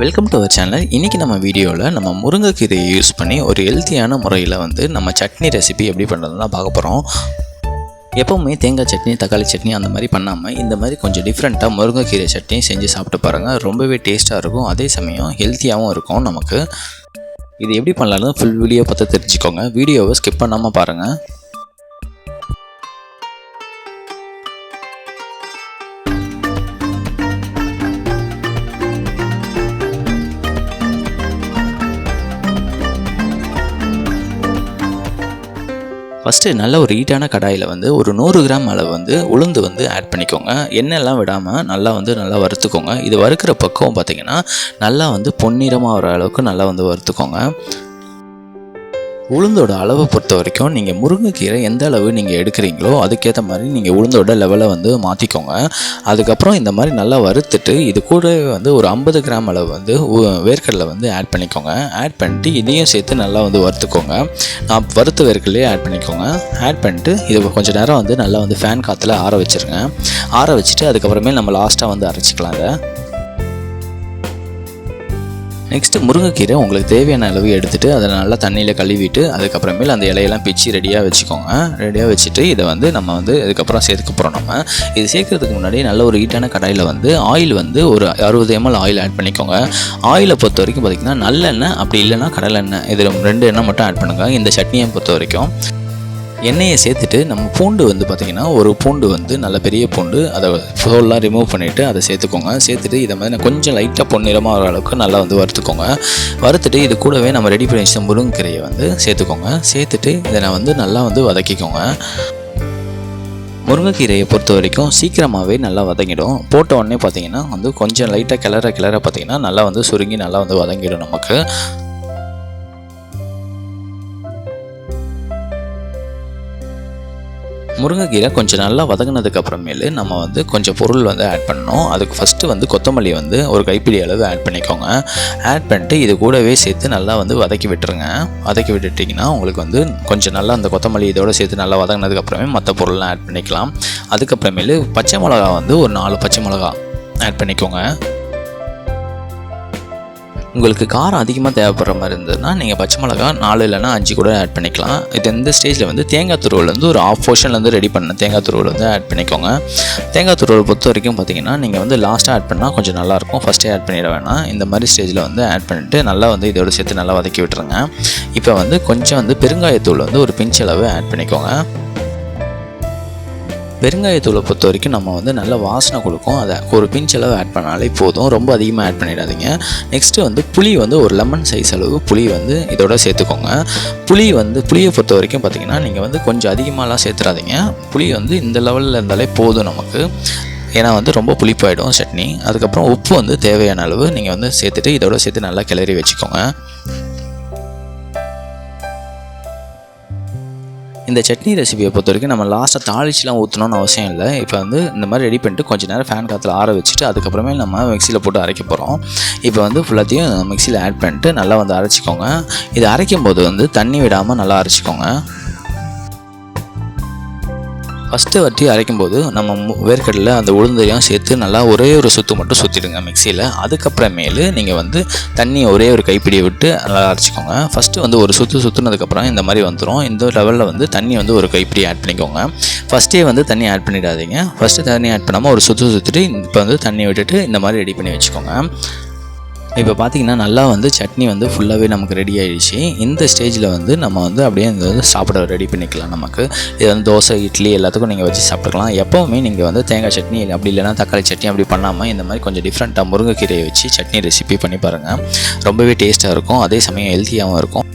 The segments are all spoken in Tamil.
வெல்கம் டு அவர் சேனல் இன்றைக்கி நம்ம வீடியோவில் நம்ம முருங்கைக்கீரையை யூஸ் பண்ணி ஒரு ஹெல்த்தியான முறையில் வந்து நம்ம சட்னி ரெசிபி எப்படி பண்ணுறதுன்னு தான் பார்க்க போகிறோம் எப்போவுமே தேங்காய் சட்னி தக்காளி சட்னி அந்த மாதிரி பண்ணாமல் இந்த மாதிரி கொஞ்சம் டிஃப்ரெண்ட்டாக முருங்கைக்கீரை சட்னி செஞ்சு சாப்பிட்டு பாருங்கள் ரொம்பவே டேஸ்ட்டாக இருக்கும். அதே சமயம் ஹெல்த்தியாகவும் இருக்கும் நமக்கு. இது எப்படி பண்ணலாம்னு ஃபுல் வீடியோ பார்த்து தெரிஞ்சுக்கோங்க. வீடியோவை ஸ்கிப் பண்ணாமல் பாருங்கள் ஃபஸ்ட்டு நல்ல ஒரு ஹீட்டான கடாயில் வந்து ஒரு நூறு கிராம் அளவு வந்து உளுந்து வந்து ஆட் பண்ணிக்கோங்க. எண்ணெய்லாம் விடாமல் நல்லா வந்து நல்லா வறுத்துக்கோங்க. இது வறுக்கிற பக்கம் பார்த்தீங்கன்னா நல்லா வந்து பொன்னிறமாக வர அளவுக்கு நல்லா வந்து வறுத்துக்கோங்க. உளுந்தோட அளவை பொறுத்த வரைக்கும் நீங்கள் முருங்கைக்கீரை எந்த அளவு நீங்கள் எடுக்கிறீங்களோ அதுக்கேற்ற மாதிரி நீங்கள் உளுந்தோட லெவலை வந்து மாற்றிக்கோங்க அதுக்கப்புறம் இந்த மாதிரி நல்லா வறுத்துட்டு இது கூடவே வந்து ஒரு ஐம்பது கிராம் அளவு வந்து வேர்க்கடலை வந்து ஆட் பண்ணிக்கோங்க. ஆட் பண்ணிட்டு இதையும் சேர்த்து நல்லா வந்து வறுத்துக்கோங்க. நான் வறுத்த வேர்க்கடலையே ஆட் பண்ணிக்கோங்க. ஆட் பண்ணிட்டு இது கொஞ்சம் நேரம் வந்து நல்லா வந்து ஃபேன் காற்றுல ஆற வச்சுருங்க. ஆற வச்சுட்டு அதுக்கப்புறமே நம்ம லாஸ்ட்டாக வந்து அரைச்சிக்கலாம் அதை நெக்ஸ்ட்டு முருங்கைக்கீரை உங்களுக்கு தேவையான அளவு எடுத்துகிட்டு அதை நல்லா தண்ணியில் கழுவிட்டு அதுக்கப்புறமேல் அந்த இலையெல்லாம் பிச்சு ரெடியாக வச்சுக்கோங்க. ரெடியாக வச்சுட்டு இதை வந்து நம்ம வந்து இதுக்கப்புறம் சேர்த்துக்க போகிறோம் நம்ம. இது சேர்க்கறதுக்கு முன்னாடி நல்ல ஒரு ஹீட்டான கடாயில் வந்து ஆயில் வந்து ஒரு அறுபது எம்எல் ஆயில் ஆட் பண்ணிக்கோங்க. ஆயிலை பொறுத்த வரைக்கும் பார்த்திங்கன்னா நல்லெண்ணெய் அப்படி இல்லைன்னா கடலெண்ணெய். இது ரெண்டு எண்ணெய் மட்டும் ஆட் பண்ணுங்கள் இந்த சட்னியை பொறுத்த வரைக்கும். எண்ணெயை சேர்த்துட்டு நம்ம பூண்டு வந்து பார்த்திங்கன்னா ஒரு பூண்டு வந்து நல்ல பெரிய பூண்டு அதை தோல்லாம் ரிமூவ் பண்ணிவிட்டு அதை சேர்த்துக்கோங்க. சேர்த்துட்டு இதை மாதிரி கொஞ்சம் லைட்டாக பொன்னிறமாக வர அளவுக்கு நல்லா வந்து வறுத்துக்கோங்க. வறுத்துட்டு இது கூடவே நம்ம ரெடி பண்ணி வச்ச முருங்கைக்கீரையை வந்து சேர்த்துக்கோங்க. சேர்த்துட்டு இதை நான் வந்து நல்லா வந்து வதக்கிக்கோங்க. முருங்கைக்கீரையை பொறுத்த வரைக்கும் சீக்கிரமாகவே நல்லா வதங்கிடும். போட்ட உடனே பார்த்தீங்கன்னா வந்து கொஞ்சம் லைட்டாக கிளற கிளற பார்த்தீங்கன்னா நல்லா வந்து சுருங்கி நல்லா வந்து வதங்கிடும் நமக்கு. முருங்கைக்கீரை கொஞ்சம் நல்லா வதங்கினதுக்கு அப்புறமேலு நம்ம வந்து கொஞ்சம் பொருள் வந்து ஆட் பண்ணணும். அதுக்கு ஃபஸ்ட்டு வந்து கொத்தமல்லி வந்து ஒரு கைப்பிடி அளவு ஆட் பண்ணிக்கோங்க. ஆட் பண்ணிட்டு இது கூடவே சேர்த்து நல்லா வந்து வதக்கி விட்டுருங்க. வதக்கி விட்டுட்டிங்கன்னா உங்களுக்கு வந்து கொஞ்சம் நல்லா அந்த கொத்தமல்லி இதோட சேர்த்து நல்லா வதங்கினதுக்கு அப்புறமே மற்ற பொருள்லாம் ஆட் பண்ணிக்கலாம். அதுக்கப்புறமேலு பச்சை மிளகா வந்து ஒரு நாலு பச்சை மிளகா ஆட் பண்ணிக்கோங்க. உங்களுக்கு காரம் அதிகமாக தேவைப்படுற மாதிரி இருந்ததுன்னா நீங்கள் பச்சை மிளகா நாலு இல்லைன்னா அஞ்சு கூட ஆட் பண்ணிக்கலாம். இது இந்த ஸ்டேஜில் வந்து தேங்காய் துருவல் ஒரு ஆஃப் போர்ஷன்லேருந்து ரெடி பண்ண தேங்காய் துருவல் வந்து ஆட் பண்ணிக்கோங்க. தேங்காய் துருவல் பொறுத்த வரைக்கும் பார்த்தீங்கன்னா நீங்கள் வந்து லாஸ்ட்டாக ஆட் பண்ணால் கொஞ்சம் நல்லாயிருக்கும் ஃபஸ்ட்டே ஆட் பண்ணிட வேணாம். இந்த மாதிரி ஸ்டேஜில் வந்து ஆட் பண்ணிவிட்டு நல்லா வந்து இதோட சேர்த்து நல்லா வதக்கி விட்டுருங்க. இப்போ வந்து கொஞ்சம் வந்து பெருங்காயத்தூள் வந்து ஒரு பிஞ்ச் அளவு ஆட் பண்ணிக்கோங்க. பெருங்காயத்தூளை பொறுத்த வரைக்கும் நம்ம வந்து நல்ல வாசனை கொடுக்கும். அதை ஒரு பிஞ்ச் அளவு ஆட் பண்ணாலே போதும். ரொம்ப அதிகமாக ஆட் பண்ணிடாதீங்க. நெக்ஸ்ட்டு வந்து புளி வந்து ஒரு லெமன் சைஸ் அளவு புளி வந்து இதோட சேர்த்துக்கோங்க. புளி வந்து புளியை பொறுத்த வரைக்கும் பார்த்தீங்கன்னா நீங்கள் வந்து கொஞ்சம் அதிகமாகலாம் சேர்த்துறாதீங்க. புளி வந்து இந்த லெவலில் இருந்தாலே போதும் நமக்கு. ஏன்னா வந்து ரொம்ப புளிப்பாயிடும் சட்னி. அதுக்கப்புறம் உப்பு வந்து தேவையான அளவு நீங்கள் வந்து சேர்த்துட்டு இதோட சேர்த்து நல்லா கிளறி வச்சுக்கோங்க. இந்த சட்னி ரெசிபியை பொறுத்த வரைக்கும் நம்ம லாஸ்ட்டாக தாளிச்சுலாம் ஊற்றணும்னு அவசியம் இல்லை. இப்போ வந்து இந்த மாதிரி ரெடி பண்ணிட்டு கொஞ்ச நேரம் ஃபேன் காற்றுல ஆற வச்சுட்டு அதுக்கப்புறமே நம்ம மிக்சியில் போட்டு அரைக்க போகிறோம் இப்போ வந்து ஃபுல்லாத்தையும் மிக்சியில் ஆட் பண்ணிட்டு நல்லா வந்து அரைச்சிக்கோங்க. இது அரைக்கும் போது வந்து தண்ணி விடாமல் நல்லா அரைச்சிக்கோங்க. ஃபஸ்ட்டு வட்டி அரைக்கும் போது நம்ம மு- வேர்க்கடலை அந்த உளுந்தையும் சேர்த்து நல்லா ஒரே ஒரு சுத்து மட்டும் சுற்றிடுங்க மிக்சியில் அதுக்கப்புறமேலு நீங்கள் வந்து தண்ணி ஒரே ஒரு கைப்பிடியை விட்டு நல்லா அரைச்சிக்கோங்க. ஃபஸ்ட்டு வந்து ஒரு சுற்று சுற்றுனதுக்கப்புறம் இந்த மாதிரி வந்துடும் இந்த லெவலில் வந்து தண்ணி வந்து ஒரு கைப்பிடி ஆட் பண்ணிக்கோங்க. ஃபஸ்ட்டே வந்து தண்ணி ஆட் பண்ணிடாதீங்க. ஃபஸ்ட்டு தண்ணி ஆட் பண்ணாமல் ஒரு சுற்று சுற்றிட்டு இப்போ வந்து தண்ணி விட்டுட்டு இந்த மாதிரி ரெடி பண்ணி வச்சுக்கோங்க. இப்போ பார்த்தீங்கன்னா நல்லா வந்து சட்னி வந்து ஃபுல்லாகவே நமக்கு ரெடி ஆகிடுச்சு இந்த ஸ்டேஜில் வந்து நம்ம வந்து அப்படியே இந்த வந்து சாப்பிட ரெடி பண்ணிக்கலாம் நமக்கு. இது வந்து தோசை இட்லி எல்லாத்துக்கும் நீங்கள் வச்சு சாப்பிட்டுக்கலாம். எப்போவுமே நீங்கள் வந்து தேங்காய் சட்னி அப்படி இல்லைன்னா தக்காளி சட்னி அப்படி பண்ணாமல் இந்த மாதிரி கொஞ்சம் டிஃப்ரெண்ட்டாக முருங்கைக்கீரையை வச்சு சட்னி ரெசிபி பண்ணி பாருங்கள் ரொம்பவே டேஸ்ட்டாக இருக்கும். அதே சமயம் ஹெல்த்தியாகவும் இருக்கும்.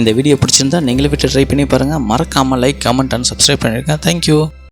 இந்த வீடியோ பிடிச்சிருந்தா நீங்களே விட்டு ட்ரை பண்ணி பாருங்கள் மறக்காமல் லைக் கமெண்ட் அண்ட் சப்ஸ்கிரைப் பண்ணியிருக்கேன் தேங்க்யூ